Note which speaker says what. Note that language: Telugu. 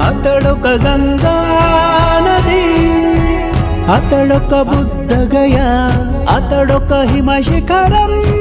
Speaker 1: అతడొక గంగా నది అతడొక బుద్ధగయ అతడొక హిమశిఖరం.